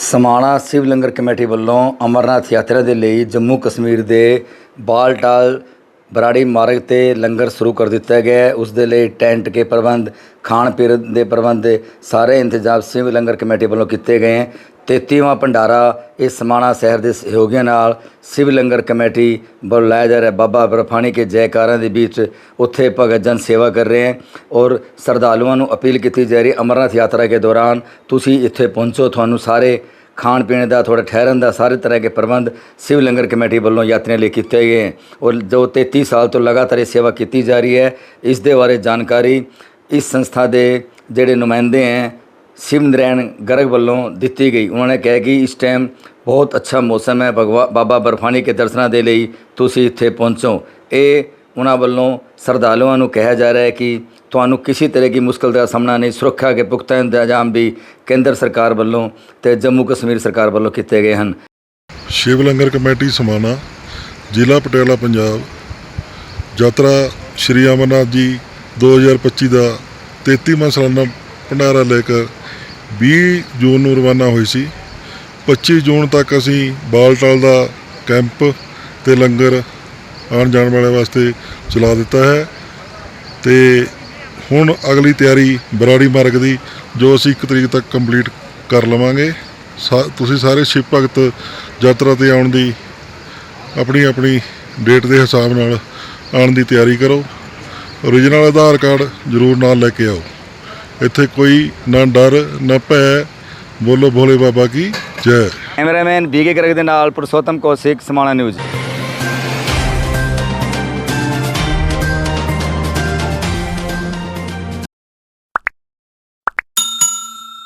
ਸਮਾਣਾ ਸਿਵ ਲੰਗਰ committee ਵੱਲੋਂ ਅਮਰਨਾਥ ਯਾਤਰਾ ਦੇ ਲਈ ਜੰਮੂ ਕਸ਼ਮੀਰ ਦੇ ਬਾਲਟਾਲ ਬਰਾੜੀ ਮਾਰਗ ਤੇ ਲੰਗਰ ਸ਼ੁਰੂ ਕਰ ਦਿੱਤਾ ਗਿਆ ਹੈ। ਉਸ ਦੇ ਲਈ ਟੈਂਟ ਕੇ ਪ੍ਰਬੰਧ ਖਾਣ ਪੀਣ ਦੇ ਪ੍ਰਬੰਧ ਸਾਰੇ ਇੰਤਜ਼ਾਮ ਸਿਵ ਲੰਗਰ ਕਮੇਟੀ ਵੱਲੋਂ ਕੀਤੇ ਗਏ ਹੈ। 33ਵਾਂ ਭੰਡਾਰਾ ਇਸ ਸਮਾਣਾ ਸ਼ਹਿਰ ਦੇ ਸਹਿਯੋਗੀਆਂ ਨਾਲ ਸਿਵ ਲੰਗਰ ਕਮੇਟੀ ਵੱਲੋਂ ਲਾਇਆ ਜਾ ਰਿਹਾ ਬਾਬਾ ਬਰਫਾਣੀ ਕੇ ਜੈਕਾਰਾਂ ਦੇ ਵਿੱਚ ਉੱਥੇ ਭਗਤ ਜਨ ਸੇਵਾ ਕਰ ਰਹੇ ਹੈ ਔਰ ਸਰਦਾਲੂਆਂ ਨੂੰ ਅਪੀਲ ਕੀਤੀ ਜਾ ਰਹੀ ਹੈ ਅਮਰਨਾਥ ਯਾਤਰਾ ਕੇ ਦੌਰਾਨ। ਤੁਸੀਂ ਇੱਥੇ ਪਹੁੰਚੋ, ਤੁਹਾਨੂੰ ਸਾਰੇ ਖਾਣ ਪੀਣ ਦਾ ਥੋੜਾ ਠਹਿਰਨ ਦਾ, ਸਾਰੇ ਤਰ੍ਹਾਂ ਦੇ ਪ੍ਰਬੰਧ ਸਿਵ ਲੰਗਰ ਕਮੇਟੀ ਵੱਲੋਂ ਯਾਤਰੀਆਂ ਲਈ ਕੀਤੇ ਗਏ ਹੈ ਔਰ ਜੋ 33 ਸਾਲ ਤੋਂ ਲਗਾਤਾਰ ਇਹ ਸੇਵਾ ਕੀਤੀ ਜਾ ਰਹੀ ਹੈ, ਇਸ ਦੇ ਬਾਰੇ ਜਾਣਕਾਰੀ ਇਸ ਸੰਸਥਾ ਦੇ ਜਿਹੜੇ ਨੁਮਾਇੰਦੇ ਹੈ, ਸ਼ਿਵ ਨਰੈਣ ਗਰਗ ਵੱਲੋਂ ਦਿੱਤੀ ਗਈ। ਉਹਨਾਂ ਨੇ ਕਿਹਾ ਕਿ ਇਸ ਟਾਈਮ ਬਹੁਤ ਅੱਛਾ ਮੌਸਮ ਹੈ। ਭਗਵਾ, ਬਾਬਾ ਬਰਫਾਨੀ ਕੇ ਦਰਸ਼ਨਾਂ ਦੇ ਲਈ ਤੁਸੀਂ ਇੱਥੇ ਪਹੁੰਚੋ। ਇਹ ਉਹਨਾਂ ਵੱਲੋਂ ਸਰਦਾਲੂਆਂ ਨੂੰ ਕਿਹਾ ਜਾ ਰਿਹਾ ਹੈ ਕਿ ਤੁਹਾਨੂੰ ਕਿਸੇ ਤਰ੍ਹਾਂ ਦੀ ਮੁਸ਼ਕਲ ਦਾ ਸਾਹਮਣਾ ਨਹੀਂ। ਸੁਰੱਖਿਆ ਕੇ ਪੁਖਤਾ ਇੰਤਜ਼ਾਮ ਵੀ ਕੇਂਦਰ ਸਰਕਾਰ ਵੱਲੋਂ ਤੇ ਜੰਮੂ ਕਸ਼ਮੀਰ ਸਰਕਾਰ ਵੱਲੋਂ ਕੀਤੇ ਗਏ ਹਨ। ਸ਼ਿਵ ਲੰਗਰ ਕਮੇਟੀ ਸਮਾਣਾ, ਜ਼ਿਲ੍ਹਾ ਪਟਿਆਲਾ ਪੰਜਾਬ। ਯਾਤਰਾ ਸ਼੍ਰੀ ਅਮਰਨਾਥ ਜੀ 2025 ਦਾ 33ਵਾਂ ਸਾਲਾਨਾ ਭੰਡਾਰਾ ਲੈ ਕੇ 20 ਜੂਨ ਨੂੰ ਰਵਾਨਾ ਹੋਈ ਸੀ। 25 ਜੂਨ ਤੱਕ ਅਸੀਂ ਬਾਲਟਾਲ ਦਾ ਕੈਂਪ ਤੇ ਲੰਗਰ ਆਉਣ ਜਾਣ ਵਾਲੇ ਵਾਸਤੇ ਚਲਾ ਦਿੱਤਾ ਹੈ ਤੇ ਹੁਣ ਅਗਲੀ ਤਿਆਰੀ ਬਰਾੜੀ ਮਾਰਗ ਦੀ, ਜੋ ਅਸੀਂ 1 ਤਰੀਕ ਤੱਕ ਕੰਪਲੀਟ ਕਰ ਲਵਾਂਗੇ। ਸਾ- ਤੁਸੀਂ ਸਾਰੇ ਸ਼ਿਵ ਭਗਤ ਯਾਤਰਾ ਤੇ ਆਉਣ ਦੀ ਆਪਣੀ ਆਪਣੀ ਡੇਟ ਦੇ ਹਿਸਾਬ ਨਾਲ ਆਉਣ ਦੀ ਤਿਆਰੀ ਕਰੋ। ਓਰੀਜਨਲ ਆਧਾਰ ਕਾਰਡ ਜ਼ਰੂਰ ਨਾਲ ਲੈ ਕੇ ਆਓ। ਇੱਥੇ ਕੋਈ ਨਾ ਡਰ, ਨਾ ਭੈ, ਬੋਲੋ ਭੋਲੇ ਬਾਬਾ ਕੀ, ਜੈ। ਕੈਮਰਾਮੈਨ ਬੀਕੇ ਗਰਗ ਦੇ ਨਾਲ ਪੁਰਸ਼ੋਤਮ ਕੌਸ਼ਿਕ, ਸਮਾਣਾ ਨਿਊਜ਼।